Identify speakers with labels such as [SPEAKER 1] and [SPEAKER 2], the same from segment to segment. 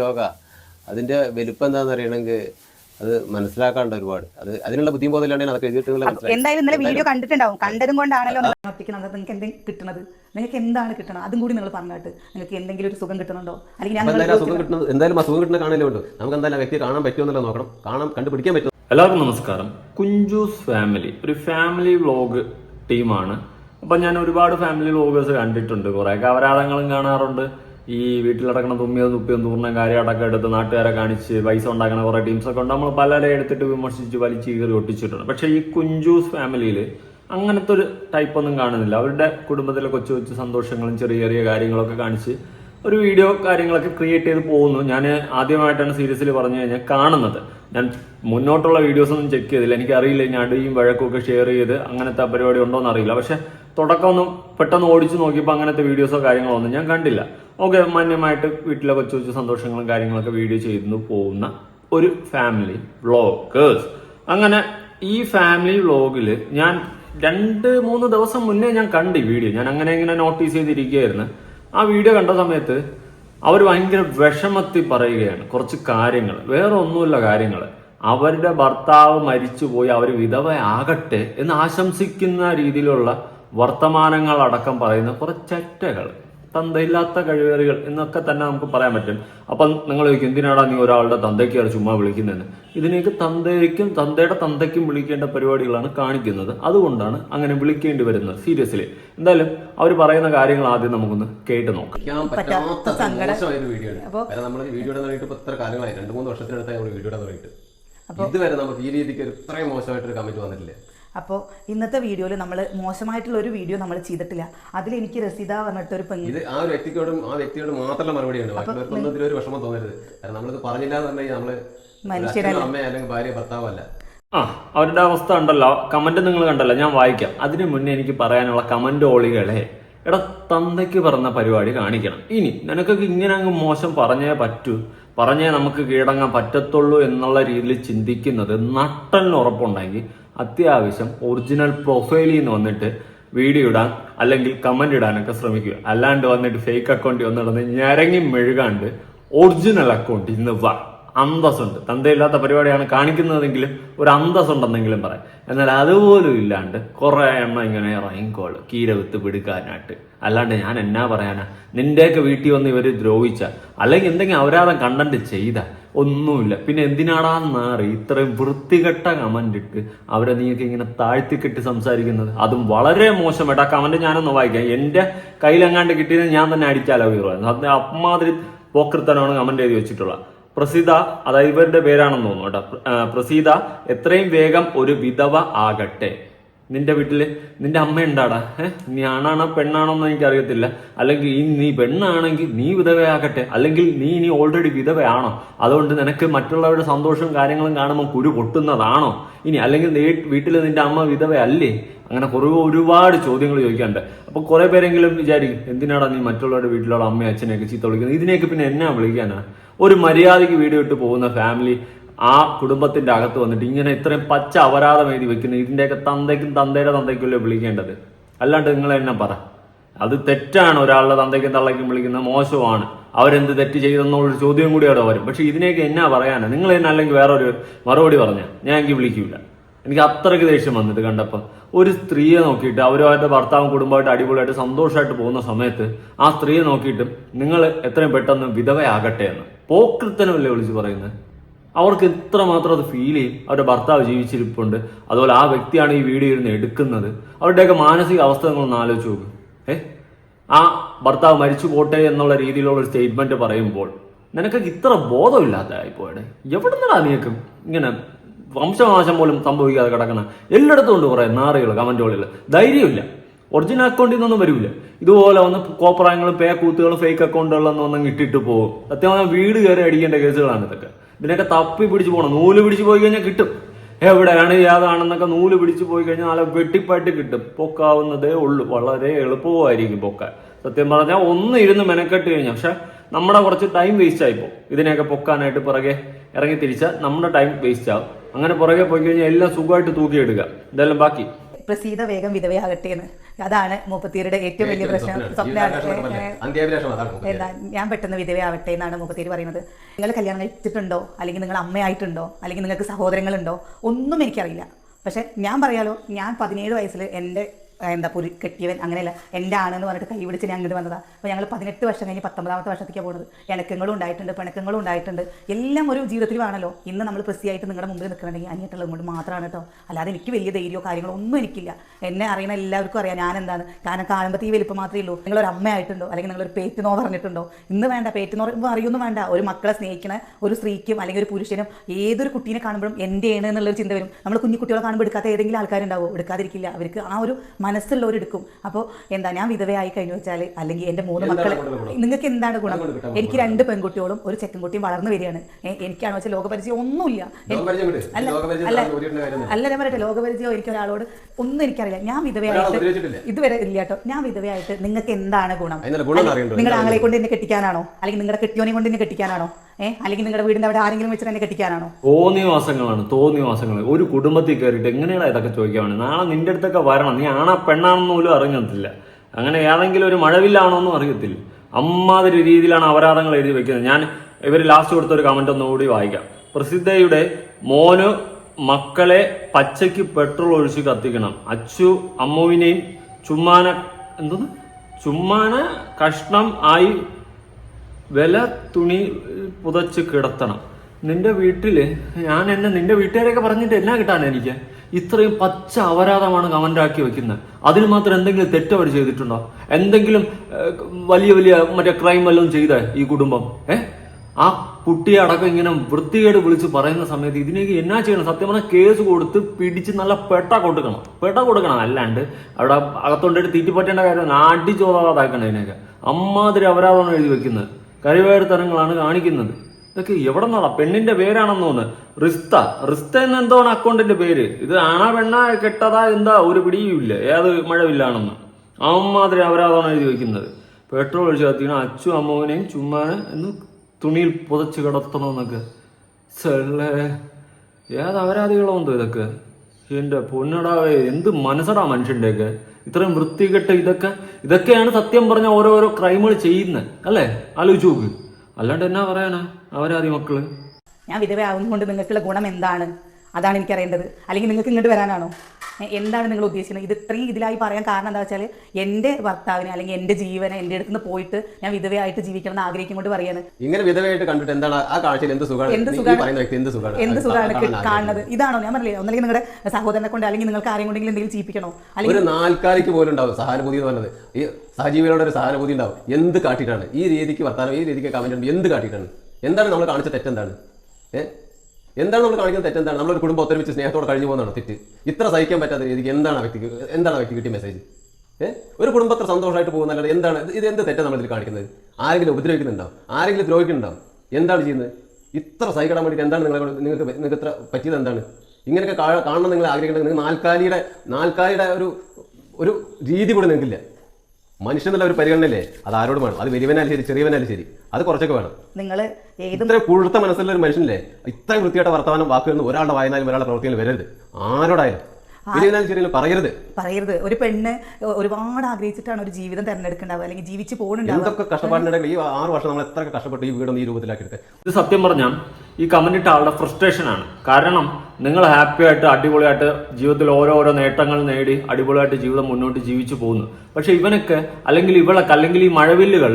[SPEAKER 1] ലോക. അതിന്റെ വലിപ്പം എന്താണെന്ന് അറിയണമെങ്കിൽ അത് മനസ്സിലാക്കാണ്ട് ഒരുപാട്. അത് അതിനുള്ള ബുദ്ധിമുട്ടിലാണ് അതൊക്കെ എഴുതിയിട്ടുള്ള മനസ്സിലായി
[SPEAKER 2] എന്തായാലും ഇന്നലെ വീഡിയോ കണ്ടിട്ടുണ്ടാവും. കണ്ടതും കൊണ്ടാണല്ലോ ഒറ്റയ്ക്കുന്നത് നിങ്ങൾക്ക് എന്തെങ്കിലും കിട്ടുന്നത് നിങ്ങൾക്ക് എന്താണ് കിട്ടണം അതും കൂടി നിങ്ങൾ പറഞ്ഞിട്ട് നിങ്ങൾക്ക് എന്തെങ്കിലും ഒരു സുഖം കിട്ടുന്നുണ്ടോ അല്ലെങ്കിൽ
[SPEAKER 1] സുഖം കിട്ടുന്നത് എന്തായാലും ആ സുഖം കിട്ടുന്ന കാണലേ ഉണ്ട് നമുക്ക് എന്തായാലും വ്യക്തി കാണാൻ പറ്റുമെന്നല്ലോ നോക്കണം. കാണാൻ കണ്ടുപിടിക്കാൻ പറ്റും.
[SPEAKER 3] എല്ലാവർക്കും നമസ്കാരം. കുഞ്ചൂസ് ഫാമിലി. ഒരു ഫാമിലി വ്ലോഗ് ടീമാണ്. അപ്പം ഞാൻ ഒരുപാട് ഫാമിലി വ്ലോഗേഴ്സ് കണ്ടിട്ടുണ്ട്. കുറെ അപരാധങ്ങളും കാണാറുണ്ട്. ഈ വീട്ടിലടക്കണ തുമ്മിയോ തുപ്പിയോ തൂർണ കാര്യമായിട്ടൊക്കെ എടുത്ത് നാട്ടുകാരെ കാണിച്ച് പൈസ ഉണ്ടാക്കുന്ന കുറേ ടീംസൊക്കെ ഉണ്ട്. നമ്മൾ പലരെ എടുത്തിട്ട് വിമർശിച്ച് വലിച്ചു കീറി ഒട്ടിച്ചിട്ടുണ്ട്. പക്ഷേ ഈ കുഞ്ചൂസ് ഫാമിലിയിൽ അങ്ങനത്തെ ഒരു ടൈപ്പ് ഒന്നും കാണുന്നില്ല. അവരുടെ കുടുംബത്തിലെ കൊച്ചു കൊച്ചു സന്തോഷങ്ങളും ചെറിയ ചെറിയ കാര്യങ്ങളൊക്കെ കാണിച്ച് ഒരു വീഡിയോ കാര്യങ്ങളൊക്കെ ക്രിയേറ്റ് ചെയ്ത് പോകുന്നു. ഞാൻ ആദ്യമായിട്ടാണ് സീരിയസിൽ പറഞ്ഞു കഴിഞ്ഞാൽ കാണുന്നത്. ഞാൻ മുന്നോട്ടുള്ള വീഡിയോസ് ഒന്നും ചെക്ക് ചെയ്തില്ല. എനിക്ക് അറിയില്ല ഞാൻ അടിയും വഴക്കും ഒക്കെ ഷെയർ ചെയ്ത് അങ്ങനത്തെ പരിപാടി ഉണ്ടോ എന്ന് അറിയില്ല. പക്ഷെ തുടക്കമൊന്നും പെട്ടെന്ന് ഓടിച്ചു നോക്കിയപ്പോൾ അങ്ങനത്തെ വീഡിയോസോ കാര്യങ്ങളോ ഒന്നും ഞാൻ കണ്ടില്ല. ഓക്കെ മാന്യമായിട്ട് വീട്ടിലെ കൊച്ചു കൊച്ചു സന്തോഷങ്ങളും കാര്യങ്ങളൊക്കെ വീഡിയോ ചെയ്തു പോകുന്ന ഒരു ഫാമിലി വ്ളോഗേഴ്സ് അങ്ങനെ ഈ ഫാമിലി വ്ളോഗിൽ ഞാൻ രണ്ട് മൂന്ന് ദിവസം മുന്നേ ഞാൻ കണ്ടു വീഡിയോ ഞാൻ അങ്ങനെ ഇങ്ങനെ നോട്ടീസ് ചെയ്തിരിക്കുകയായിരുന്നു. ആ വീഡിയോ കണ്ട സമയത്ത് അവർ ഭയങ്കര വിഷമത്തിൽ പറയുകയാണ് കുറച്ച് കാര്യങ്ങൾ. വേറെ ഒന്നുമില്ല കാര്യങ്ങൾ. അവരുടെ ഭർത്താവ് മരിച്ചുപോയി അവർ വിധവയാകട്ടെ എന്ന് ആശംസിക്കുന്ന രീതിയിലുള്ള വർത്തമാനങ്ങൾ അടക്കം പറയുന്ന കുറച്ചറ്റകൾ. തന്തയില്ലാത്ത കഴിവേറുകൾ എന്നൊക്കെ തന്നെ നമുക്ക് പറയാൻ പറ്റും. അപ്പം നിങ്ങൾ ചോദിക്കും എന്തിനാടാ നീ ഒരാളുടെ തന്തയ്ക്കാണ് ചുമ്മാ വിളിക്കുന്നതെന്ന്? ഇതിനേക്ക് തന്തയ്ക്കും തന്തയുടെ തന്തയ്ക്കും വിളിക്കേണ്ട പരിപാടികളാണ് കാണിക്കുന്നത്. അതുകൊണ്ടാണ് അങ്ങനെ വിളിക്കേണ്ടി വരുന്നത് സീരിയസ്ലി. എന്തായാലും അവർ പറയുന്ന കാര്യങ്ങൾ ആദ്യം നമുക്കൊന്ന് കേട്ട് നോക്കാം.
[SPEAKER 1] ഇതുവരെ നമുക്ക് ഈ രീതിക്ക് ഒരു ഇത്രയും മോശമായിട്ടൊരു കമന്റ് വന്നിട്ടില്ല.
[SPEAKER 2] അപ്പോൾ ഇന്നത്തെ വീഡിയോയിൽ നമ്മൾ മോശമായിട്ടുള്ള ഒരു വീഡിയോ നമ്മൾ ചെയ്തിട്ടില്ല. അതിൽ എനിക്ക് രസീത പറഞ്ഞിട്ട് ഒരു പെണ്ണ്
[SPEAKER 1] ഇത് ആ ഒരു വ്യക്തിയോടും ആ വ്യക്തിയോട് മാത്രമുള്ള മറുപടിയാണ്. മറ്റുള്ളവർക്കൊന്നും ഇതിലൊരു വിഷമം തോന്നരുത്. കാരണം നമ്മളിത് പറഞ്ഞില്ല എന്ന് നമ്മൾ
[SPEAKER 2] മനുഷ്യരല്ല.
[SPEAKER 1] അമ്മ അല്ലെങ്കിൽ ഭാര്യ ഭർത്താവല്ല.
[SPEAKER 3] ആ അവരുടെ അവസ്ഥ ഉണ്ടല്ലോ. കമന്റ് നിങ്ങൾ കണ്ടല്ലോ. ഞാൻ വായിക്കാം. അതിനു മുന്നേ എനിക്ക് പറയാനുള്ള കമന്റ് ഓളികളെ. എടാ തന്തയ്ക്ക് പറഞ്ഞ പരിപാടി കാണിക്കണം. ഇനി നിനക്കൊക്കെ ഇങ്ങനെ അങ്ങ് മോശം പറഞ്ഞേ പറ്റൂ. പറഞ്ഞേ നമുക്ക് കീഴടങ്ങാൻ പറ്റത്തുള്ളൂ എന്നുള്ള രീതിയിൽ ചിന്തിക്കുന്നത് നട്ടലിന് ഉറപ്പുണ്ടെങ്കിൽ അത്യാവശ്യം ഒറിജിനൽ പ്രൊഫൈലിൽ നിന്ന് വന്നിട്ട് വീഡിയോ ഇടാൻ അല്ലെങ്കിൽ കമന്റ് ഇടാനൊക്കെ ശ്രമിക്കുക. അല്ലാണ്ട് വന്നിട്ട് ഫേക്ക് അക്കൗണ്ടിൽ വന്നിടുന്ന ഞരങ്ങി മെഴുകാണ്ട് ഒറിജിനൽ അക്കൗണ്ട് ഇന്ന് വാ. അന്തസ്സുണ്ട്. തന്തയില്ലാത്ത പരിപാടിയാണ് കാണിക്കുന്നതെങ്കിലും ഒരു അന്തസ്സുണ്ടെന്നെങ്കിലും പറയാം. എന്നാൽ അതുപോലും ഇല്ലാണ്ട് കുറെ എണ്ണം ഇങ്ങനെ റൈൻകോൾ കീര വിത്ത് പിടുക്കാനായിട്ട്. അല്ലാണ്ട് ഞാൻ എന്നാ പറയാനാ? നിന്റെയൊക്കെ വീട്ടിൽ വന്ന് ഇവർ ദ്രോഹിച്ച അല്ലെങ്കിൽ എന്തെങ്കിലും അവരാതെ കണ്ടന്റ് ചെയ്ത ഒന്നുമില്ല. പിന്നെ എന്തിനാടാ നാറി ഇത്രയും വൃത്തികെട്ട കമന്റ് ഇട്ട് അവരെ നീയൊക്കെ ഇങ്ങനെ താഴ്ത്തിക്കെട്ടി സംസാരിക്കുന്നത്? അതും വളരെ മോശമായിട്ട് ആ കമന്റ് ഞാനൊന്ന് വായിക്കാം. എന്റെ കയ്യിലെങ്ങാണ്ട് കിട്ടിയത് ഞാൻ തന്നെ അടിച്ചാലോ വീറുവായിരുന്നു അത് അമ്മാതിരി പോക്കൃത്തനാണ് കമന്റ് എഴുതി വെച്ചിട്ടുള്ള. പ്രസീത അതായത് ഇവരുടെ പേരാണെന്ന് തോന്നുന്നു കേട്ടോ. പ്ര- പ്രസീത എത്രയും വേഗം ഒരു വിധവ ആകട്ടെ. നിന്റെ വീട്ടിൽ നിന്റെ അമ്മ ഉണ്ടാടാ ഏഹ് നീ ആണാണോ പെണ്ണാണോ എന്ന് അറിയത്തില്ല അല്ലെങ്കിൽ ഈ നീ പെണ്ണാണെങ്കിൽ നീ വിധവയാകട്ടെ. അല്ലെങ്കിൽ നീ ഇനി ഓൾറെഡി വിധവയാണോ? അതുകൊണ്ട് നിനക്ക് മറ്റുള്ളവരുടെ സന്തോഷവും കാര്യങ്ങളും കാണുമ്പോൾ കുരു പൊട്ടുന്നതാണോ? ഇനി അല്ലെങ്കിൽ വീട്ടിൽ നിന്റെ അമ്മ വിധവയല്ലേ? അങ്ങനെ കുറേ ഒരുപാട് ചോദ്യങ്ങൾ ചോദിക്കാനുണ്ട്. അപ്പൊ കുറെ പേരെങ്കിലും വിചാരിക്കും എന്തിനാടാ നീ മറ്റുള്ളവരുടെ വീട്ടിലുള്ള അമ്മയും അച്ഛനെയൊക്കെ ചീത്ത വിളിക്കുന്നത്? ഇതിനെയൊക്കെ പിന്നെ എന്നാ വിളിക്കാനാ? ഒരു മര്യാദയ്ക്ക് വീട് വിട്ട് പോകുന്ന ഫാമിലി ആ കുടുംബത്തിന്റെ അകത്ത് വന്നിട്ട് ഇങ്ങനെ ഇത്രയും പച്ച അപരാധം എഴുതി വെക്കുന്നത് ഇതിന്റെയൊക്കെ തന്തയ്ക്കും തന്തയുടെ തന്തയ്ക്കുമല്ലേ വിളിക്കേണ്ടത്? അല്ലാണ്ട് നിങ്ങൾ എന്നെ പറ? അത് തെറ്റാണ്. ഒരാളുടെ തന്തയ്ക്കും തള്ളയ്ക്കും വിളിക്കുന്നത് മോശമാണ്. അവരെന്ത് തെറ്റ് ചെയ്തെന്നുള്ളൊരു ചോദ്യം കൂടി അവിടെ വരും. പക്ഷെ ഇതിനെയൊക്കെ എന്നാ പറയാനാണ് നിങ്ങൾ തന്നെ അല്ലെങ്കിൽ വേറെ ഒരു മറുപടി പറഞ്ഞ? ഞാൻ എനിക്ക് വിളിക്കൂല. എനിക്ക് അത്രയ്ക്ക് ദേഷ്യം വന്നിട്ട് കണ്ടപ്പോൾ ഒരു സ്ത്രീയെ നോക്കിയിട്ട് അവരുമായിട്ട് ഭർത്താവും കുടുംബമായിട്ട് അടിപൊളിയായിട്ട് സന്തോഷമായിട്ട് പോകുന്ന സമയത്ത് ആ സ്ത്രീയെ നോക്കിയിട്ട് നിങ്ങൾ എത്രയും പെട്ടെന്ന് വിധവയാകട്ടെ എന്ന്. പോക്കൃത്തനമല്ലേ വിളിച്ച് പറയുന്നത്? അവർക്ക് ഇത്ര മാത്രം അത് ഫീൽ ചെയ്യും. അവരുടെ ഭർത്താവ് ജീവിച്ചിരിപ്പുണ്ട്. അതുപോലെ ആ വ്യക്തിയാണ് ഈ വീഡിയോ ഇരുന്ന് എടുക്കുന്നത്. അവരുടെയൊക്കെ മാനസിക അവസ്ഥ നിങ്ങളൊന്ന് ആലോചിച്ച് നോക്കും. ഏ? ആ ഭർത്താവ് മരിച്ചു പോട്ടെ എന്നുള്ള രീതിയിലുള്ള ഒരു സ്റ്റേറ്റ്മെന്റ് പറയുമ്പോൾ നിനക്കൊക്കെ ഇത്ര ബോധമില്ലാത്തതായിപ്പോയുടെ എവിടെ നിന്നാ നീക്ക് ഇങ്ങനെ വംശനാശം പോലും സംഭവിക്കാതെ കിടക്കണം എല്ലായിടത്തും ഉണ്ട് കുറെ നാറുകൾ കമന്റുകളിൽ. ധൈര്യമില്ല. ഒറിജിനൽ അക്കൗണ്ടിൽ നിന്നൊന്നും വരില്ല ഇതുപോലെ വന്ന് കോപ്രായങ്ങളും പേ കൂത്തുകളും ഫേക്ക് അക്കൗണ്ടുകളൊന്നും ഒന്നും ഇട്ടിട്ട് പോകും. അത്യാവശ്യം വീട് കയറി അടിക്കേണ്ട കേസുകളാണ് ഇതൊക്കെ. ഇതിനൊക്കെ തപ്പി പിടിച്ച് പോകണം നൂൽ പിടിച്ച് പോയി കഴിഞ്ഞാൽ കിട്ടും. എവിടെയാണ് ഏതാണെന്നൊക്കെ നൂൽ പിടിച്ച് പോയി കഴിഞ്ഞാൽ നല്ല വെട്ടിപ്പായിട്ട് കിട്ടും. പൊക്കാവുന്നതേ ഉള്ളൂ. വളരെ എളുപ്പമായിരിക്കും പൊക്കാൻ. സത്യം പറഞ്ഞാൽ ഒന്ന് ഇരുന്ന് മെനക്കെട്ട് കഴിഞ്ഞാൽ പക്ഷെ നമ്മുടെ കുറച്ച് ടൈം വേസ്റ്റ് ആയിപ്പോ ഇതിനെയൊക്കെ പൊക്കാനായിട്ട് പുറകെ ഇറങ്ങി തിരിച്ചാൽ നമ്മുടെ ടൈം വേസ്റ്റ് ആവും. അങ്ങനെ പുറകെ പോയി കഴിഞ്ഞാൽ എല്ലാം സുഖമായിട്ട് തൂക്കിയെടുക്കുക. ഇതെല്ലാം ബാക്കി.
[SPEAKER 2] പ്രസീത വേഗം വിധവയാകട്ടെ അതാണ് മൂപ്പത്തിയുടെ ഏറ്റവും വലിയ പ്രശ്നം. സ്വപ്നമാണ്
[SPEAKER 1] നമുക്ക്.
[SPEAKER 2] എന്താ ഞാൻ പെട്ടെന്ന് വിധവയാവട്ടെ എന്നാണ് മുപ്പത്തേര് പറയുന്നത്. നിങ്ങൾ കല്യാണം കഴിച്ചിട്ടുണ്ടോ? അല്ലെങ്കിൽ നിങ്ങൾ അമ്മയായിട്ടുണ്ടോ? അല്ലെങ്കിൽ നിങ്ങൾക്ക് സഹോദരങ്ങളുണ്ടോ? ഒന്നും എനിക്കറിയില്ല. പക്ഷെ ഞാൻ പറയാലോ ഞാൻ പതിനേഴ് വയസ്സിൽ എന്റെ എന്താ പുരി കെട്ടിയവൻ അങ്ങനെയല്ല. എന്റെ ആണെന്ന് പറഞ്ഞിട്ട് കൈ പിടിച്ച് ഞാൻ അങ്ങോട്ട് വന്നതാണ് അപ്പോൾ ഞങ്ങൾ പതിനെട്ട് വർഷം കഴിഞ്ഞ് പത്തൊമ്പതാമത്തെ വർഷത്തേക്കാണ് പോകുന്നത് ഇണക്കങ്ങളും ഉണ്ടായിട്ടുണ്ട് പിണക്കങ്ങളും ഉണ്ടായിട്ടുണ്ട്. എല്ലാം ഒരു ജീവിതത്തിൽ വേണമല്ലോ. ഇന്ന് നമ്മൾ പ്രസിയായിട്ട് നിങ്ങളുടെ മുമ്പിൽ നിൽക്കണമെങ്കിൽ അനിയട്ടുള്ളത് കൊണ്ട് മാത്രമാണ് കേട്ടോ. അല്ലാതെ എനിക്ക് വലിയ ധൈര്യമോ കാര്യങ്ങളോ ഒന്നും എനിക്കില്ല. എന്നെ അറിയണ എല്ലാവർക്കും അറിയാം ഞാൻ എന്താണ്. കാരണം കാണുമ്പോൾ ഈ വലിപ്പം മാത്രമേ ഉള്ളൂ. നിങ്ങളൊരു അമ്മയായിട്ടുണ്ടോ? അല്ലെങ്കിൽ നിങ്ങളൊരു പേറ്റെന്നോ പറഞ്ഞിട്ടുണ്ടോ? ഇന്ന് വേണ്ട പേറ്റുനോ അറിയൊന്നും വേണ്ട. ഒരു മക്കളെ സ്നേഹിക്കുന്ന ഒരു സ്ത്രീക്കും അല്ലെങ്കിൽ ഒരു പുരുഷനും ഏതൊരു കുട്ടീനെ കാണുമ്പോഴും എന്റെ ആണ് എന്നുള്ളൊരു ചിന്ത വരും. നമ്മൾ കുഞ്ഞു കുട്ടികളെ കാണുമ്പോൾ എടുക്കാത്ത ഏതെങ്കിലും ആൾക്കാരുണ്ടാവും? എടുക്കാതിരിക്കില്ല. അവർക്ക് ആ ഒരു മനസ്സുള്ളവരെടുക്കും. അപ്പോൾ എന്താ ഞാൻ വിധവയായി കഴിഞ്ഞു വെച്ചാൽ അല്ലെങ്കിൽ എന്റെ മൂന്ന് മക്കൾ നിങ്ങൾക്ക് എന്താണ് ഗുണം എനിക്ക് രണ്ട് പെൺകുട്ടികളും ഒരു ചെക്കൻകുട്ടിയും വളർന്നു വരികയാണ്. എനിക്കാണോ വെച്ചാൽ ലോകപരിചയം ഒന്നുമില്ല. അല്ല അല്ല. അല്ല ഞാൻ പറയട്ടെ ലോകപരിചയം എനിക്ക് ഒരാളോട് ഒന്നും എനിക്കറിയില്ല. ഞാൻ വിധവയായിട്ട് ഇതുവരെ ഇല്ല കേട്ടോ. ഞാൻ വിധവയായിട്ട് നിങ്ങൾക്ക് എന്താണ് ഗുണം? നിങ്ങളുടെ ആങ്ങളെ കൊണ്ട് എന്നെ കെട്ടിക്കാനാണോ? അല്ലെങ്കിൽ നിങ്ങളുടെ കെട്ടിയോനെ കൊണ്ട് എന്നെ കെട്ടിക്കാനാണോ? ഏഹ് അല്ലെങ്കിൽ നിങ്ങളുടെ വീടിന്റെ അവിടെ ആരെങ്കിലും വെച്ചിട്ട് എന്നെ കെട്ടിക്കാനാണോ?
[SPEAKER 3] തോന്നിവാസങ്ങളാണ് തോന്നിവാസങ്ങൾ. ഒരു കുടുംബത്തിൽ കയറിയിട്ട് എങ്ങനെയാണ് ഇതൊക്കെ ചോദിക്കാൻ നാളെ നിന്റെ അടുത്തൊക്കെ വരണം. നീ ആണാ പെണ്ണാണെന്ന് പോലും അറിഞ്ഞത്തില്ല അങ്ങനെ ഏതെങ്കിലും ഒരു മഴവില്ലാണോ എന്നും അറിയത്തില്ല. അമ്മാതിരി രീതിയിലാണ് അപരാധങ്ങൾ എഴുതി വെക്കുന്നത്. ഞാൻ ഇവർ ലാസ്റ്റ് കൊടുത്ത ഒരു കമന്റ് ഒന്നുകൂടി വായിക്കാം. പ്രസിദ്ധയുടെ മോന് മക്കളെ പച്ചയ്ക്ക് പെട്രോൾ ഒഴിച്ച് കത്തിക്കണം. അച്ചു അമ്മുവിനെയും ചുമ്മാന എന്തോന്ന്? ചുമ്മാന കഷ്ണം ആയി വില തുണി പുതച്ച് കിടത്തണം. നിന്റെ വീട്ടിൽ ഞാൻ എന്നെ നിന്റെ വീട്ടുകാരെയൊക്കെ പറഞ്ഞിട്ട് എന്നാ കിട്ടാൻ എനിക്ക്? ഇത്രയും പച്ച അപരാധമാണ് കമന്റ് ആക്കി വെക്കുന്നത്. അതിന് മാത്രം എന്തെങ്കിലും തെറ്റ് ചെയ്തിട്ടുണ്ടോ? എന്തെങ്കിലും വലിയ വലിയ മറ്റേ ക്രൈം വല്ലതും ചെയ്ത ഈ കുടുംബം? ഏ? ആ കുട്ടിയെ അടക്കം ഇങ്ങനെ വൃത്തികേട് വിളിച്ച് പറയുന്ന സമയത്ത് ഇതിനേക്ക് എന്നാ ചെയ്യണം? സത്യം പറഞ്ഞാൽ കേസ് കൊടുത്ത് പിടിച്ച് നല്ല പെട്ട കൊടുക്കണം. പെട്ട കൊടുക്കണം അല്ലാണ്ട് അവിടെ അകത്തോണ്ടിട്ട് തീറ്റിപ്പറ്റേണ്ട കാര്യം അടിച്ചോതാതാക്കണം ഇതിനൊക്കെ അമ്മാതിരി അപരാധമാണ് എഴുതി വെക്കുന്നത്. കഴിവേറുത്തരങ്ങളാണ് കാണിക്കുന്നത്. ഇതൊക്കെ എവിടെ നിന്നാ പെണ്ണിന്റെ പേരാണെന്ന് തോന്നുന്നു. റിസ്ത. റിസ്ത എന്ന് എന്തോ അക്കൗണ്ടിന്റെ പേര്? ഇത് ആണാ പെണ്ണാ കെട്ടതാ എന്താ ഒരു പിടിയും ഇല്ല. ഏത് മഴവില്ലാണെന്ന്. അമ്മാതിരി അപരാധമാണ് എഴുതി വെക്കുന്നത് പെട്രോൾ ഒഴിച്ച് കത്തിക്കണം. അച്ചു അമ്മുവിനെയും ചുമ്മാനെ എന്ന് തുണിയിൽ പുതച്ച് കിടത്തണമെന്നൊക്കെ ഏത് അപരാധികളോന്തോ ഇതൊക്കെ? എന്റെ പൊന്നടാ എന്ത് മനസ്സടാ മനുഷ്യന്റെയൊക്കെ? ഇത്രയും വൃത്തികെട്ട ഇതൊക്കെ ഇതൊക്കെയാണ് സത്യം പറഞ്ഞ ഓരോരോ ക്രൈമുകൾ ചെയ്യുന്നത് അല്ലേ? ആലോചിച്ച് നോക്ക്. അല്ലാണ്ട് എന്നാ പറയാനാ? അവരാതി മക്കൾ.
[SPEAKER 2] ഞാൻ വിധവയാവുന്നതുകൊണ്ട് നിങ്ങൾക്കുള്ള ഗുണം എന്താണ്? അതാണ് എനിക്ക് അറിയേണ്ടത്. അല്ലെങ്കിൽ നിങ്ങൾക്ക് ഇങ്ങോട്ട് വരാനാണോ? എന്താണ് നിങ്ങൾ ഉദ്ദേശിക്കുന്നത്? ഇത് ഇത്രയും ഇതിലായി പറയാൻ കാരണം എന്താ വെച്ചാൽ എന്റെ ഭർത്താവിനെ അല്ലെങ്കിൽ എന്റെ ജീവനെ എന്റെ അടുത്ത് നിന്ന് പോയിട്ട് ഞാൻ വിധവയായിട്ട് ജീവിക്കണം എന്ന് ആഗ്രഹിക്കൊണ്ട് പറയാണ്.
[SPEAKER 1] ഇങ്ങനെ വിധവയായിട്ട് കണ്ടിട്ട് എന്താണ് ആ കാഴ്ചയിൽ എന്ത് സുഖമാണ്
[SPEAKER 2] എന്ത്
[SPEAKER 1] വ്യക്തി എന്ത് സുഖമാണ്
[SPEAKER 2] എന്ത് സുഖമാണ് കാണുന്നത്? ഇതാണോ ഞാൻ പറഞ്ഞില്ലേ? ഒന്നല്ലെങ്കിൽ നിങ്ങളുടെ സഹോദരനെ കൊണ്ട് അല്ലെങ്കിൽ നിങ്ങൾക്ക് ആരെയും കൊണ്ടെങ്കിലും എന്തെങ്കിലും ചെയ്യിപ്പിക്കണോ അല്ലെങ്കിൽ
[SPEAKER 1] ഒരു നാൽക്കാലിക്ക് പോലും ഉണ്ടാവും സഹാനുഭൂതി എന്ന് പറഞ്ഞത്. ഈ സഹജീവികളോട് ഒരു സഹാനുഭൂതി ഉണ്ടാവും. എന്ത് കാട്ടിയിട്ടാണ്? ഈ രീതിക്ക് വർത്താനം ഈ രീതിക്ക് കമന്റ് എന്ത് കാട്ടിയിട്ടാണ്? എന്താണ് നമ്മൾ കാണിച്ച തെറ്റെന്താണ്? ഏ? എന്താണ് നമ്മൾ കാണിക്കുന്ന തെറ്റെന്താണ് നമ്മളൊരു കുടുംബം ഒത്തൊരുമിച്ച് സ്നേഹത്തോടെ കഴിഞ്ഞു പോകുന്നതാണ് തെറ്റ്? ഇത്ര സഹിക്കാൻ പറ്റാത്ത രീതിക്ക് എന്താണ് വ്യക്തിക്ക് എന്താണ് വ്യക്തി കിട്ടിയ മെസ്സേജ് ഏഹ് ഒരു കുടുംബത്തിൽ സന്തോഷമായിട്ട് പോകുന്നല്ലാതെ എന്താണ് ഇത് എന്ത് തെറ്റാണ് നമ്മൾ ഇതിൽ കാണിക്കുന്നത്? ആരെങ്കിലും ഉപദ്രവിക്കുന്നുണ്ടാവും ആരെങ്കിലും ദ്രോഹിക്കുന്നുണ്ടാവും എന്താണ് ചെയ്യുന്നത്? ഇത്ര സഹിക്കാൻ വേണ്ടിയിട്ട് എന്താണ് കൊണ്ട് നിങ്ങൾക്ക് നിങ്ങൾക്ക് ഇത്ര പറ്റിയത് എന്താണ്? ഇങ്ങനെയൊക്കെ കാണണം നിങ്ങൾ ആഗ്രഹിക്കുന്നത് നിങ്ങൾ നാൽക്കാലിയുടെ നാൽക്കാലിയുടെ ഒരു ഒരു രീതി കൂടെ നിങ്ങൾക്കില്ല. മനുഷ്യൻ എന്നുള്ള ഒരു പരിഗണനയില്ലേ? അത് ആരോട് വേണം? അത് വലിയവനാലും ശരി ചെറിയവനാലും ശരി. അത് കുറച്ചൊക്കെ വേണം.
[SPEAKER 2] നിങ്ങൾ
[SPEAKER 1] ഇത്ര പുഴുത്ത മനസ്സിലുള്ള ഒരു മനുഷ്യനല്ലേ? ഇത്രയും വൃത്തിയായിട്ട് വർത്തമാനം വാക്കുകൾ ഒരാളുടെ വായനാലും ഒരാളുടെ പ്രവർത്തികൾ വരരുത്. ആരോടായാലും. പറയരുത്.
[SPEAKER 2] പറയരുത്. ഒരു പെണ്ണ് ഒരുപാട് ആഗ്രഹിച്ചിട്ടാണ് ഒരു ജീവിതം തെരഞ്ഞെടുക്കേണ്ടത് അല്ലെങ്കിൽ ജീവിച്ച് പോകുന്നുണ്ടാവുക
[SPEAKER 1] എന്തൊക്കെ കഷ്ടപ്പാടിനിടയിൽ ഈ ആറ് വർഷം നമ്മൾ എത്ര കഷ്ടപ്പെട്ട് ഈ വീടൊന്ന് ഈ രൂപത്തിലാക്കി എടുത്തത്
[SPEAKER 3] ഇത് സത്യം പറഞ്ഞാൽ ഈ കമന്റ് ഇട്ട ആളുടെ ഫ്രസ്ട്രേഷൻ ആണ് കാരണം നിങ്ങൾ ഹാപ്പി ആയിട്ട് അടിപൊളിയായിട്ട് ജീവിതത്തിൽ ഓരോരോ നേട്ടങ്ങൾ നേടി അടിപൊളിയായിട്ട് ജീവിതം മുന്നോട്ട് ജീവിച്ചു പോകുന്നു. പക്ഷെ ഇവനൊക്കെ അല്ലെങ്കിൽ ഇവളൊക്കെ അല്ലെങ്കിൽ ഈ മഴവില്ലുകൾ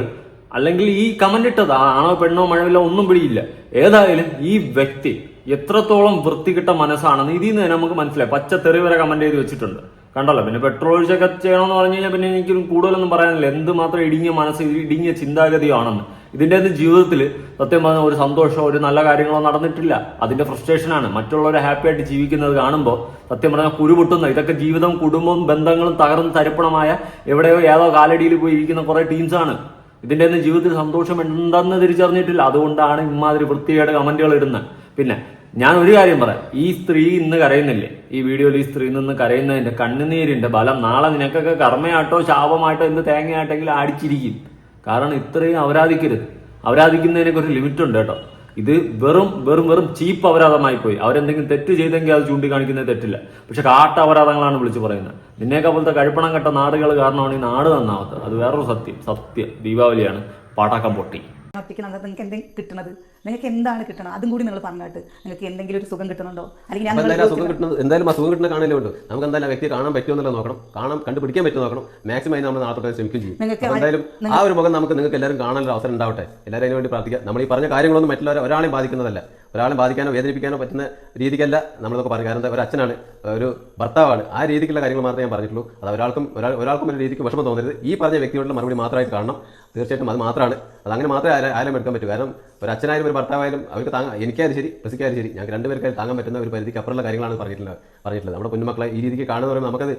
[SPEAKER 3] അല്ലെങ്കിൽ ഈ കമന്റ് ഇട്ടത് ആണോ പെണ്ണോ മഴവില്ലോ ഒന്നും പിടിയില്ല. ഏതായാലും ഈ വ്യക്തി എത്രത്തോളം വൃത്തികിട്ട മനസ്സാണെന്ന് ഇതിൽ നിന്ന് തന്നെ നമുക്ക് മനസ്സിലായി. പച്ച തെറി വരെ കമന്റ് ചെയ്ത് വെച്ചിട്ടുണ്ട്. കണ്ടല്ലോ പിന്നെ പെട്രോൾ ഒഴിച്ചൊക്കെ ചെയ്യണമെന്ന് പറഞ്ഞു കഴിഞ്ഞാൽ പിന്നെ എനിക്ക് കൂടുതലൊന്നും പറയാനില്ല. എന്ത് മാത്രം ഇടിഞ്ഞ മനസ്സ് ഇടിഞ്ഞ ചിന്താഗതിയാണെന്ന്. അത് ജീവിതത്തിൽ സത്യം പറഞ്ഞ ഒരു സന്തോഷമോ ഒരു നല്ല കാര്യങ്ങളോ നടന്നിട്ടില്ല. അതിന്റെ ഫ്രസ്ട്രേഷനാണ് മറ്റുള്ളവരെ ഹാപ്പി ആയിട്ട് ജീവിക്കുന്നത് കാണുമ്പോൾ സത്യം പറഞ്ഞാൽ കുരുപൊട്ടുന്ന ഇതൊക്കെ ജീവിതം കുടുംബവും ബന്ധങ്ങളും തകർന്ന് തരിപ്പണമായ എവിടെയോ ഏതോ കാലടിയിൽ പോയി ഇരിക്കുന്ന കുറെ ടീംസാണ് ഇതിന്റെ ഒന്നും ജീവിതത്തിൽ സന്തോഷം എന്തെന്ന് തിരിച്ചറിഞ്ഞിട്ടില്ല. അതുകൊണ്ടാണ് ഇമാതിരി വൃത്തികേട് കമന്റുകൾ ഇടുന്നത്. പിന്നെ ഞാൻ ഒരു കാര്യം പറയാം. ഈ സ്ത്രീ ഇന്ന് കരയുന്നില്ലേ? ഈ വീഡിയോയിൽ ഈ സ്ത്രീ നിന്ന് കരയുന്നതിന്റെ കണ്ണുനീരിന്റെ ബലം നാളെ നിനക്കൊക്കെ കർമ്മയാട്ടോ ശാപമായിട്ടോ എന്ത് തേങ്ങയായിട്ടെങ്കിലും അടിച്ചിരിക്കും. കാരണം ഇത്രയും അവരാധിക്കരുത്. അവരാധിക്കുന്നതിനൊക്കെ ഒരു ലിമിറ്റ് ഉണ്ട് കേട്ടോ. ഇത് വെറും വെറും വെറും ചീപ്പ് അപരാധമായി പോയി അവരെന്തെങ്കിലും തെറ്റ് ചെയ്തെങ്കിൽ അത് ചൂണ്ടിക്കാണിക്കുന്നത് തെറ്റില്ല. പക്ഷെ കാട്ട അപരാധങ്ങളാണ് വിളിച്ചു പറയുന്നത്. നിന്നേക്കാ പോലത്തെ കഴിപ്പണം കെട്ട നാടുകൾ കാരണമാണ് ഈ നാട് നന്നാവാത്തത്. അത് വേറൊരു സത്യം. സത്യം. ദീപാവലിയാണ്. പടക്കം പൊട്ടി.
[SPEAKER 2] ഒറ്റയ്ക്ക് നമുക്ക് നിങ്ങൾക്ക് എന്തെങ്കിലും കിട്ടുന്നത് നിങ്ങൾക്ക് എന്താണ് കിട്ടണം അതും കൂടി നിങ്ങൾ പറഞ്ഞിട്ട് നിങ്ങൾക്ക് എന്തെങ്കിലും ഒരു സുഖം കിട്ടുന്നുണ്ടോ അല്ലെങ്കിൽ ഞാൻ സുഖം
[SPEAKER 1] എന്തായാലും സുഖം കിട്ടുന്ന കാണില്ലേ ഉണ്ട് നമുക്ക് എന്തായാലും വ്യക്തി കാണാൻ പറ്റുമോ എന്നല്ല നോക്കണം. കാണാൻ കണ്ടുപിടിക്കാൻ പറ്റുമോ നോക്കണം. മാക്സിമം അതിന് നമ്മൾ നാളെ ശ്രമിക്കും ചെയ്യും. എന്തായാലും ആ ഒരു മുഖം നമുക്ക് നിങ്ങൾക്ക് എല്ലാവരും കാണാനൊരു അവസരം ഉണ്ടാവട്ടെ. എല്ലാവരും അതിന് വേണ്ടി പ്രാർത്ഥിക്കുക നമ്മൾ ഈ പറഞ്ഞ കാര്യങ്ങളൊന്നും മറ്റുള്ളവരെ ഒരാളെയും ബാധിക്കുന്നതല്ല. ഒരാളെ ബാധിക്കാനോ വേദനിപ്പിക്കാനോ പറ്റുന്ന രീതിക്കല്ല നമ്മളിതൊക്കെ പറഞ്ഞു കാരണം എന്താ ഒരു അച്ഛനാണ് ഒരു ഭർത്താവാണ്. ആ രീതിക്കുള്ള കാര്യങ്ങൾ മാത്രമേ ഞാൻ പറഞ്ഞിട്ടുള്ളൂ. അത് ഒരാൾക്കും ഒരാൾ ഒരാൾക്കും ഒരു രീതിക്ക് വിഷമം തോന്നരുത്. ഈ പറഞ്ഞ വ്യക്തിയോടുള്ള മറുപടി മാത്രമായിട്ട് കാണണം. തീർച്ചയായിട്ടും അത് മാത്രമാണ്. അത് അങ്ങനെ മാത്രമേ ആരും എടുക്കാൻ പറ്റും? കാരണം ഒരു അച്ഛനായാലും ഒരു ഭർത്താവായാലും അവർക്ക് താങ്ങാ എനിക്കായാലും ശരി പ്രസിക്കായാലും ശരി. ഞങ്ങൾക്ക് രണ്ടുപേർക്കായാലും താങ്ങാൻ പറ്റുന്ന ഒരു പരിധിക്ക് അപ്പുറമുള്ള കാര്യങ്ങളാണ് പറഞ്ഞിട്ടുള്ളത് പറഞ്ഞിട്ടുള്ളത്. നമ്മുടെ കുഞ്ഞുമക്കളെ ഈ രീതിക്ക് കാണുന്ന പറയുമ്പോൾ നമുക്കത്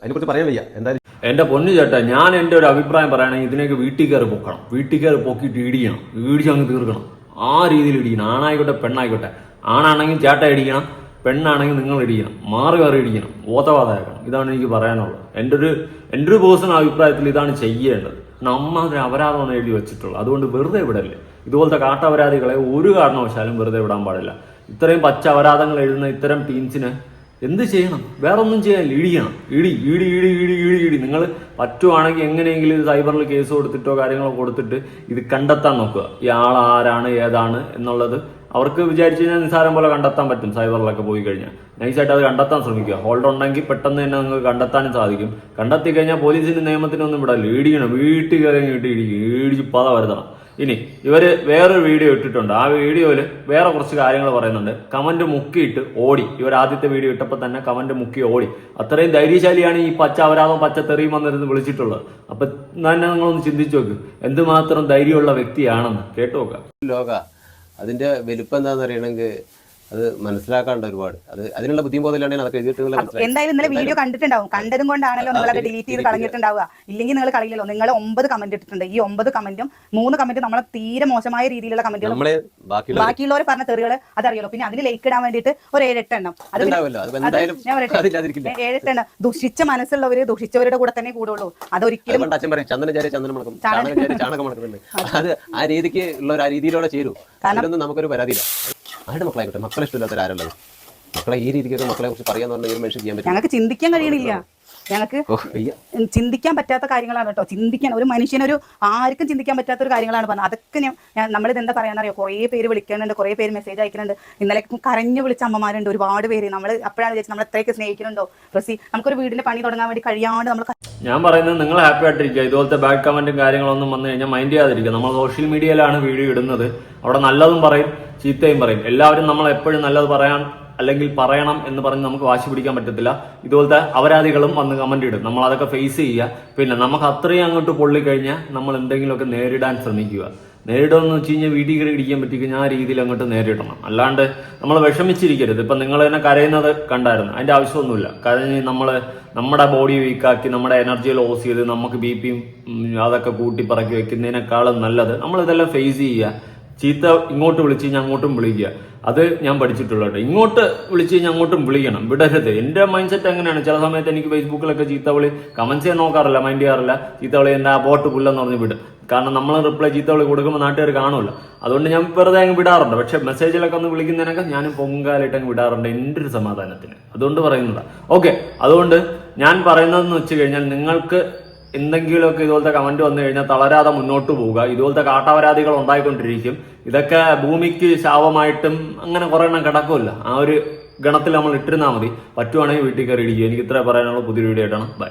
[SPEAKER 1] അതിനെക്കുറിച്ച് പറയാൻ വയ്യ. എന്തായാലും
[SPEAKER 3] എന്റെ പൊന്നു ചേട്ടാ ഞാൻ എന്റെ ഒരു അഭിപ്രായം പറയുകയാണെങ്കിൽ ഇതിനൊക്കെ വീട്ടിൽ കയറി പൊക്കണം. വീട്ടിൽ കയറി പൊക്കിയിട്ട് ഇടിക്കണം ഇടിച്ച് അങ്ങ് തീർക്കണം. ആ രീതിയിൽ ഇടിക്കണം ആണായിക്കോട്ടെ പെണ്ണായിക്കോട്ടെ. ആണാണെങ്കിൽ ചേട്ട ഇടിക്കണം പെണ്ണാണെങ്കിൽ നിങ്ങൾ ഇടിക്കണം മാറി മാറി ഇടിക്കണം ഓത്തവാദമാക്കണം. ഇതാണ് എനിക്ക് പറയാനുള്ളത്. എന്റെ ഒരു എന്റെ ഒരു പേഴ്സണൽ അഭിപ്രായത്തിൽ ഇതാണ് ചെയ്യേണ്ടത്. നമ്മ അതിന് അപരാധമാണ് എഴുതി വെച്ചിട്ടുള്ളത് അതുകൊണ്ട് വെറുതെ വിടല്ലേ? ഇതുപോലത്തെ കാട്ടപരാധികളെ ഒരു കാരണവശാലും വെറുതെ വിടാൻ പാടില്ല. ഇത്രയും പച്ച അപരാധങ്ങൾ എഴുതുന്ന ഇത്തരം ടീംസിന് എന്ത് ചെയ്യണം? വേറെ ഒന്നും ചെയ്യാനില്ല ഇടിക്കണം ഇടി ഇടി ഇടി ഇടി ഇടി ഇടി. നിങ്ങൾ പറ്റുവാണെങ്കിൽ എങ്ങനെയെങ്കിലും ഇത് സൈബറിൽ കേസ് കൊടുത്തിട്ടോ കാര്യങ്ങളോ കൊടുത്തിട്ട് ഇത് കണ്ടെത്താൻ നോക്കുക. ആൾ ആരാണ് ഏതാണ് എന്നുള്ളത് അവർക്ക് വിചാരിച്ചു കഴിഞ്ഞാൽ നിസ്സാരം പോലെ കണ്ടെത്താൻ പറ്റും സൈബറിലൊക്കെ പോയി കഴിഞ്ഞാൽ നൈസായിട്ട് അത് കണ്ടെത്താൻ ശ്രമിക്കുക. ഹോൾഡ് ഉണ്ടെങ്കിൽ പെട്ടെന്ന് തന്നെ നിങ്ങൾക്ക് കണ്ടെത്താനും സാധിക്കും. കണ്ടെത്തി കഴിഞ്ഞാൽ പോലീസിന്റെ നിയമത്തിനൊന്നും ഇവിടെ ഇടിക്കണം. വീട്ടിൽ കയറി വീട്ടിൽ ഇടിക്കും ഇടിച്ച് പത വരുത്തണം. ഇനി ഇവർ വേറൊരു വീഡിയോ ഇട്ടിട്ടുണ്ട്. ആ വീഡിയോയിൽ വേറെ കുറച്ച് കാര്യങ്ങൾ പറയുന്നുണ്ട്. കമന്റ് മുക്കിയിട്ട് ഓടി. ഇവർ ആദ്യത്തെ വീഡിയോ ഇട്ടപ്പോൾ തന്നെ കമന്റ് മുക്കി ഓടി. അത്രയും ധൈര്യശാലിയാണ് ഈ പച്ച അപരാധം പച്ച തെറിയും വന്നിരുന്ന് വിളിച്ചിട്ടുള്ളത്. അപ്പൊ തന്നെ നിങ്ങളൊന്ന് ചിന്തിച്ചു നോക്ക്. എന്തുമാത്രം ധൈര്യമുള്ള വ്യക്തിയാണെന്ന്. കേട്ടു നോക്കാം.
[SPEAKER 1] ലോക അതിന്റെ വലുപ്പം എന്താണെന്ന് അറിയണമെങ്കിൽ അത് മനസ്സിലാക്കാണ്ട് ഒരുപാട്. അത് അതിനുള്ള ബുദ്ധിമുട്ടിലാണെങ്കിൽ അതൊക്കെ എഴുതിയിട്ടുള്ള
[SPEAKER 2] എന്തായാലും ഇന്നലെ വീഡിയോ കണ്ടിട്ടുണ്ടാവും. കണ്ടതും കൊണ്ടാണല്ലോ നിങ്ങളൊക്കെ ഡിലീറ്റ് ചെയ്ത് കളഞ്ഞിട്ടുണ്ടാവുക. ഇല്ലെങ്കിൽ നിങ്ങൾ കളയില്ലല്ലോ. നിങ്ങൾ ഒമ്പത് കമന്റ് ഇട്ടിട്ടുണ്ട്. ഈ ഒമ്പത് കമന്റും മൂന്ന് കമന്റും നമ്മളെ തീരെ മോശമായ രീതിയിലുള്ള കമന്റുകൾ ബാക്കിയുള്ളവർ പറഞ്ഞ തെറികൾ അതറിയല്ലോ. പിന്നെ അതിന് ലൈക്ക് ഇടാൻ വേണ്ടിയിട്ട് ഒരു ഏഴെട്ട് എണ്ണം അത് ഞാൻ പറയട്ടെ.
[SPEAKER 1] അതില്ലാതിരിക്കില്ല.
[SPEAKER 2] ഏഴെട്ട് എണ്ണം ദുഷിച്ച മനസ്സുള്ളവര് ദുഷിച്ചവരുടെ കൂടെ തന്നെ കൂടുള്ളൂ. അതൊരിക്കലും
[SPEAKER 1] അത് ആ രീതിക്ക് ഉള്ളവർ ഒരു ആ രീതിയിലൂടെ ചേരൂ. അതിലൊന്നും നമുക്കൊരു പരാതിയില്ല. ആരുടെ മക്കളായിക്കോട്ടെ മക്കളെ ഇഷ്ടമില്ലാത്ത ആരുള്ളത് മക്കളെ ഈ രീതിക്കൊക്കെ മക്കളെ കുറിച്ച് പറയാന്ന് പറഞ്ഞാൽ ഒരു മനുഷ്യൻ ചെയ്യാൻ പറ്റും
[SPEAKER 2] ഞങ്ങൾക്ക് ചിന്തിക്കാൻ കഴിയണില്ല. ഞങ്ങൾക്ക് ചിന്തിക്കാൻ പറ്റാത്ത കാര്യങ്ങളാണ് കേട്ടോ. ചിന്തിക്കാൻ ഒരു മനുഷ്യനൊരു ആർക്കും ചിന്തിക്കാൻ പറ്റാത്ത ഒരു കാര്യങ്ങളാണ് പറഞ്ഞത്. അതൊക്കെ ഞാൻ ഞാൻ നമ്മളിത് എന്താ പറയാന്നറിയോ? കുറേ പേര് വിളിക്കുന്നുണ്ട് കുറേ പേര് മെസ്സേജ് അയക്കുന്നുണ്ട്. ഇന്നലെ കരഞ്ഞു വിളിച്ച അമ്മമാരുണ്ട് ഒരുപാട് പേര്. നമ്മൾ അപ്പോഴാണ് വിചാരിച്ചത് നമ്മൾ എത്രയൊക്കെ സ്നേഹിക്കുന്നുണ്ടോ. റസി നമുക്കൊരു വീടിന്റെ പണി തുടങ്ങാൻ വേണ്ടി കഴിയാണ്ട് നമ്മൾ
[SPEAKER 3] ഞാൻ പറയുന്നത് നിങ്ങൾ ഹാപ്പി ആയിട്ടിരിക്കുക. ഇതുപോലത്തെ ബാഡ് കമന്റും കാര്യങ്ങളൊന്നും വന്നു കഴിഞ്ഞാൽ മൈൻഡ് ചെയ്യാതിരിക്കുക. നമ്മൾ സോഷ്യൽ മീഡിയയിലാണ് വീഡിയോ ഇടുന്നത്. അവിടെ നല്ലതും പറയും ചീത്തയും പറയും. എല്ലാവരും നമ്മൾ എപ്പോഴും നല്ലത് പറയാൻ അല്ലെങ്കിൽ പറയണം എന്ന് പറഞ്ഞ് നമുക്ക് വാശി പിടിക്കാൻ പറ്റത്തില്ല. ഇതുപോലത്തെ അപരാധികളും വന്ന് കമന്റ് ഇടും. നമ്മൾ അതൊക്കെ ഫേസ് ചെയ്യുക. പിന്നെ നമുക്ക് അത്രയും അങ്ങോട്ട് പൊള്ളിക്കഴിഞ്ഞാൽ നമ്മൾ എന്തെങ്കിലുമൊക്കെ നേരിടാൻ ശ്രമിക്കുക. നേരിടുമെന്ന് വെച്ച് കഴിഞ്ഞാൽ വീട്ടിൽ കയറി ഇടിക്കാൻ പറ്റിക്കഴിഞ്ഞാൽ ആ രീതിയിൽ അങ്ങോട്ട് നേരിടണം. അല്ലാണ്ട് നമ്മൾ വിഷമിച്ചിരിക്കരുത്. ഇപ്പം നിങ്ങൾ തന്നെ കരയുന്നത് കണ്ടായിരുന്നു. അതിന്റെ ആവശ്യമൊന്നുമില്ല. കരഞ്ഞ് നമ്മൾ നമ്മുടെ ബോഡി വീക്കാക്കി നമ്മുടെ എനർജി ലോസ് ചെയ്ത് നമുക്ക് ബി പിയും അതൊക്കെ കൂട്ടി പറക്കി വെക്കുന്നതിനേക്കാളും നല്ലത്. നമ്മൾ ഇതെല്ലാം ഫേസ് ചെയ്യുക. ചീത്ത ഇങ്ങോട്ട് വിളിച്ച് കഴിഞ്ഞാൽ അങ്ങോട്ടും വിളിക്കുക. അത് ഞാൻ പഠിച്ചിട്ടുള്ളത് ഇങ്ങോട്ട് വിളിച്ച് കഴിഞ്ഞാൽ അങ്ങോട്ടും വിളിക്കണം. വിടരുത്. എന്റെ മൈൻഡ് സെറ്റ് അങ്ങനെയാണ്. ചില സമയത്ത് എനിക്ക് ഫേസ്ബുക്കിലൊക്കെ ചീത്ത വിളി കമന്റ്സ് ചെയ്യാൻ നോക്കാറില്ല മൈൻഡ് ചെയ്യാറില്ല. ചീത്ത വിളി എന്റെ ആ ബോട്ട് പുല്ലെന്ന് പറഞ്ഞ് വിടും. കാരണം നമ്മൾ റിപ്ലൈ ചീത്ത വിളി കൊടുക്കുമ്പോൾ നാട്ടുകാർ കാണുമല്ലോ അതുകൊണ്ട് ഞാൻ വെറുതെ അങ്ങ് വിടാറുണ്ട്. പക്ഷെ മെസ്സേജിലൊക്കെ ഒന്ന് വിളിക്കുന്നതിനൊക്കെ ഞാൻ പൊങ്കാലായിട്ട് അങ്ങ് വിടാറുണ്ട്. എന്റെ ഒരു സമാധാനത്തിന്. അതുകൊണ്ട് പറയുന്നതാണ് ഓക്കെ അതുകൊണ്ട് ഞാൻ പറയുന്നതെന്ന് വെച്ച് കഴിഞ്ഞാൽ നിങ്ങൾക്ക് എന്തെങ്കിലുമൊക്കെ ഇതുപോലത്തെ കമന്റ് വന്നു കഴിഞ്ഞാൽ തളരാതെ മുന്നോട്ട് പോവുക. ഇതുപോലത്തെ കാട്ടാപരാധികൾ ഉണ്ടായിക്കൊണ്ടിരിക്കും. ഇതൊക്കെ ഭൂമിക്ക് ശാപമായിട്ടും അങ്ങനെ കുറെ എണ്ണം കിടക്കുമല്ല ആ ഒരു ഗണത്തിൽ നമ്മൾ ഇട്ടിരുന്നാൽ മതി. പറ്റുവാണെങ്കിൽ വീട്ടിൽ കയറി ഇടിക്കുക എനിക്ക് ഇത്ര പറയാനുള്ള. പുതിയ വീഡിയോ ആയിട്ടാണ്. ബൈ